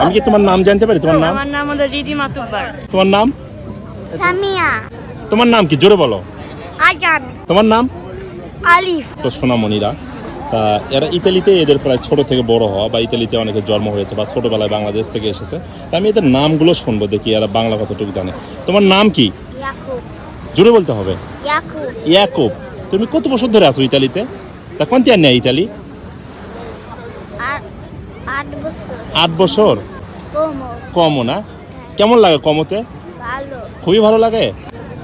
আমি কি তোমার নাম জানতে পারি? তোমার নাম? আমার নাম হলো রিদি মাতুব্বার। তোমার নাম? সামিয়া। তোমার নাম কি? জোরে বলো। আজান। তোমার নাম? আলিফ। তো সোনামণিরা। তা এরা ইতালিতে এদের প্রায় ছোট থেকে বড় হওয়া বা ইতালিতে অনেকে জন্ম হয়েছে বা ছোটবেলায় বাংলাদেশ থেকে এসেছে। তা আমি এদের নামগুলো শুনব দেখি এরা বাংলা কতটুকু জানে। তোমার নাম কি? ইয়াকুব। জোরে বলতে হবে। ইয়াকুব। ইয়াকুব। তুমি কত বছর ধরে আছো ইতালিতে? তা আর নেই ইতালি? আট বছর? কমও না? কেমন লাগে কমতে? খুবই ভালো লাগে?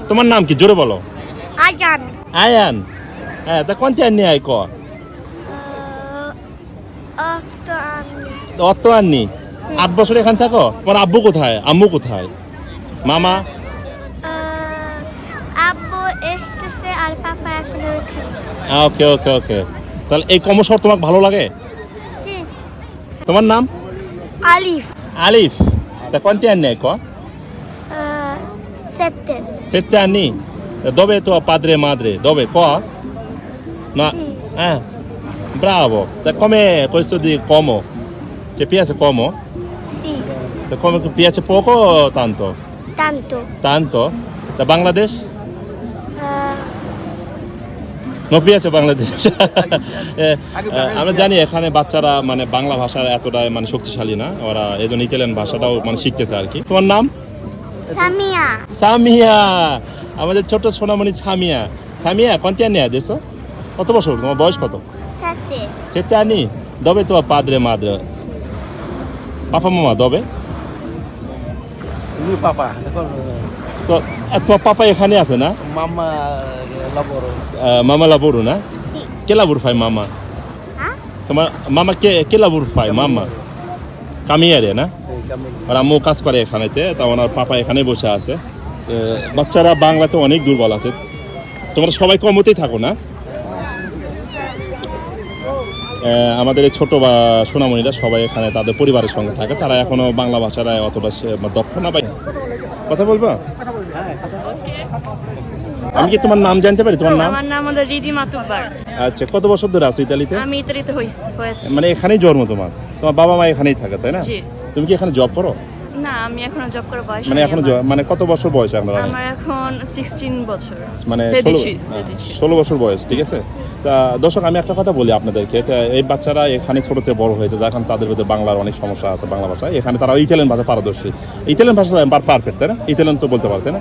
তোমার নাম কি? জোরে বলো। আজান আয়ান? হ্যাঁ তা কোনটি আর নেই ক? অত আমি অত আর নি আট বছর এখান থাকো? তোমার আব্বু কোথায়? আম্মু কোথায়? মামা? আব্বু এসতেছে আর পাপা এখন ওকে ওকে ওকে। তাহলে এই কমসর তোমাকে ভালো লাগে? তোমার নাম আলিফ আলিফ তা কোনটি আর নেই ক sette Sette anni? Dove è tuo padre e madre? Dove? Qua? No. Sì. Eh. Bravo. Da come questo di Como? Ti piace Como? sì Da come ti piace poco o tanto? tanto Tanto? Da Bangladesh? Bangladesh? এ, এ, আমরা জানি এখানে বাচ্চারা মানে বাংলা ভাষার এতটাই মানে শক্তিশালী না। ওরা এই জন্য ইতালিয়ান ভাষাটাও মানে শিখতেছে আর কি। তোমার নাম? samia সামিয়া। আমাদের ছোট সোনামণি সামিয়া। সামিয়া কোনটি আনি দেশো কত বছর? তোমার বয়স কত? sette Sette anni? Dove tuo padre e madre? Papà e তো তোমার পাপা এখানে আছে না? eh, lavoro. মামা লাবুরু না? কে লাবুর ফাই মামা? হ্যাঁ? তোমার মামা কে কে লাবুর ফাই মামা? কামিয়ারে না? আর আম্মু কাজ করে এখানেতে তা ওনার পাপা এখানে বসে আছে। বাচ্চারা বাংলাতে অনেক দুর্বল আছে। তোমরা সবাই কমতেই থাকো না? আমাদের এই ছোট বা সোনামণিরা সবাই এখানে তাদের পরিবারের সঙ্গে থাকে। তারা এখনও বাংলা ভাষাটা অতটা দক্ষ না পাই কথা বলব? আমি কি তোমার নাম জানতে পারি? তোমার নাম? আমার নাম হলো রিদি মাতুব্বার। আচ্ছা কত বছর ধরে আছো ইতালিতে? আমি ইতালিতে হয়েছি। মানে এখানেই জন্ম তোমার? তোমার বাবা মা এখানেই থাকে তাই না? তুমি কি এখানে জব করো? না আমি এখনও জব করে বয়স মানে এখনও মানে কত বছর বয়স এখন আমার এখন সিক্সটিন বছর। মানে ষোলো সেদিশি, সেদিশি। ষোলো বছর বয়স ঠিক আছে? তা দর্শক আমি একটা কথা বলি আপনাদেরকে এই বাচ্চারা এখানে ছোটতে বড় হয়েছে যখন তাদের মধ্যে বাংলার অনেক সমস্যা আছে বাংলা ভাষায়। এখানে তারা ইতালিয়ান ভাষা পারদর্শী। ইতালিয়ান ভাষা পারফেক্ট তাই না? ইতালিয়ান তো বলতে পারতে না?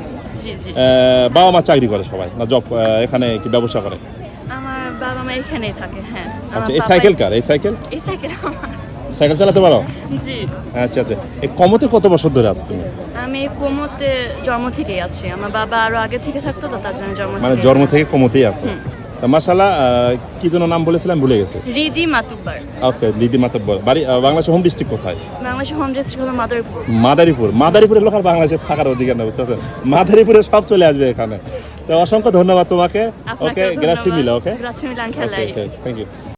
বাবা মা চাকরি করে সবাই না জব এখানে কি ব্যবসা করে? আমার বাবা মা এখানেই থাকে হ্যাঁ। আচ্ছা এই সাইকেল কার? এই সাইকেল এই সাইকেল আমার। সাইকেল চালাতে পারো? জি। আচ্ছা আচ্ছা। এই কমতে কত বছর ধরে আছো তুমি? আমি কোমোতে জন্ম থেকেই আছি। আমার বাবা আরও আগে থেকে থাকতো তো তার জন্য জন্ম মানে জন্ম থেকে কমতেই আছো। মাসালা কি জন্য নাম বলেছিলাম ভুলে গেছে। রিদি মাতুব্বার। ওকে দিদি মাতব্বর। বাড়ি আহ, বাংলাদেশের হোম ডিস্ট্রিক্ট কোথায়? বাংলাদেশের হোম ডিস্ট্রিক্ট হলো মাদারীপুর। মাদারীপুর। মাদারীপুরের লোক আর বাংলাদেশে থাকার অধিকার নেই বুঝতে পারছেন? মাদারীপুরে সব চলে আসবে এখানে। তো অসংখ্য ধন্যবাদ তোমাকে। ওকে গ্রাসি মিলা ওকে? গ্রাসি মিলা খেলাই ওকে থ্যাংক ইউ